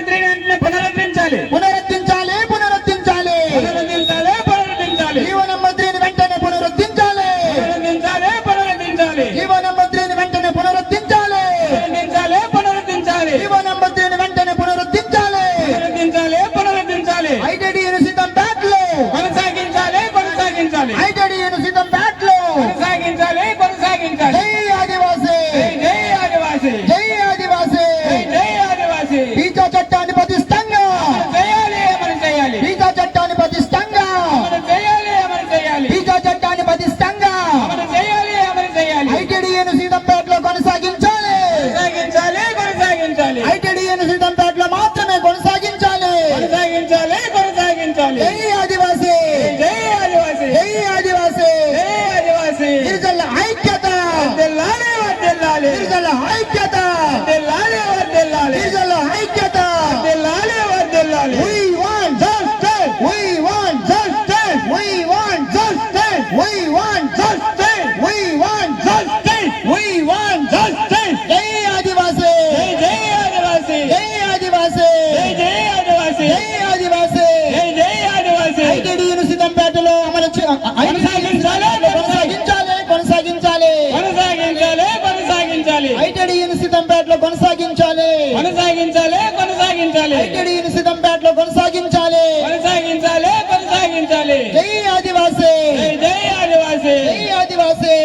మంత్రిని పునరుద్ధరించాలి. పునరుద్ధించాలి పునరుద్ధరించాలి. పునరుద్ధించాలి పునరుద్ధరించాలి. జీవన మంత్రిని వెంటనే పునరుద్ధరించాలి. పునరుద్ధించాలి పునరుద్ధరించాలి. జీవన మంత్రిని వెంటనే పునరుద్ధరించాలి. పునరుద్ధించాలి పునరుద్ధరించాలి. జీవన మంత్రిని వెంటనే పునరుద్ధరించాలి. పునరుద్ధరించాలి పునరుద్ధించాలి ఐటీడీ యూనివర్సిటీ బ్యాక్లో కొనసాగించాలి కొనసాగించాలి. tane. కొనసాగించాలి. ఐటీడీ సిద్ధంపేటలో కొనసాగించాలి. కొనసాగించాలి కొనసాగించాలి. ఐటీడీ సిద్ధంపేటలో కొనసాగించాలి. కొనసాగించాలి కొనసాగించాలి. జై ఆదివాసీ. జై ఆదివాసీ. జై ఆదివాసీ.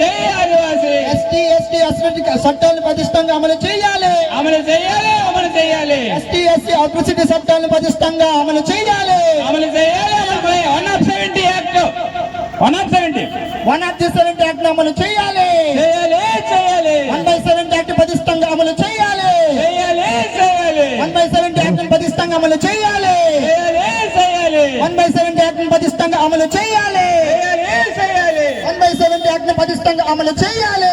జై ఆదివాసీ. ఎస్టీ ఎస్టీ అసలు చట్టాలను పదిష్టంగా అమలు చేయాలి. అమలు చేయాలి అమలు చేయాలి. ఎస్టీ ఎస్టీ అట్రాసిటీ చట్టాలను పదిష్టంగా అమలు చేయాలి. అమలు చేయాలి one of seventy act one of seventy one of the seventy act అమలు చేయాలి. అమలు చేయాలి. వన్ బై సెవెంటీ యాక్ట్ని పటిష్టంగా అమలు చేయాలి. వన్ బై సెవెంటీ యాక్ట్ని పటిష్టంగా అమలు చేయాలి.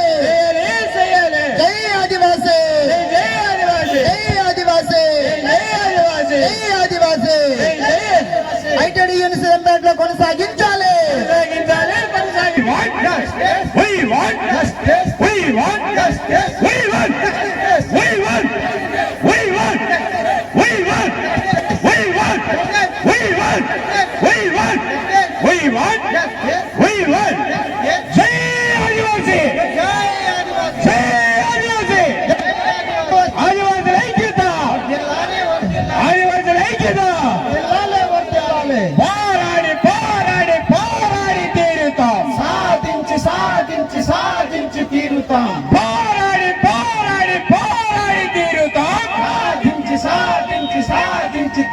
జై ఆదివాసీ. జై ఆదివాసీ. జై ఆదివాసీ. ఐటీడీ యూనివర్సిటీ లో కొనసాగించాలి. కొనసాగించాలి తీరుతాం పోరాడి పోరాడి పోరాడి తీరుతాం. సాధించి సాధించి సాధించి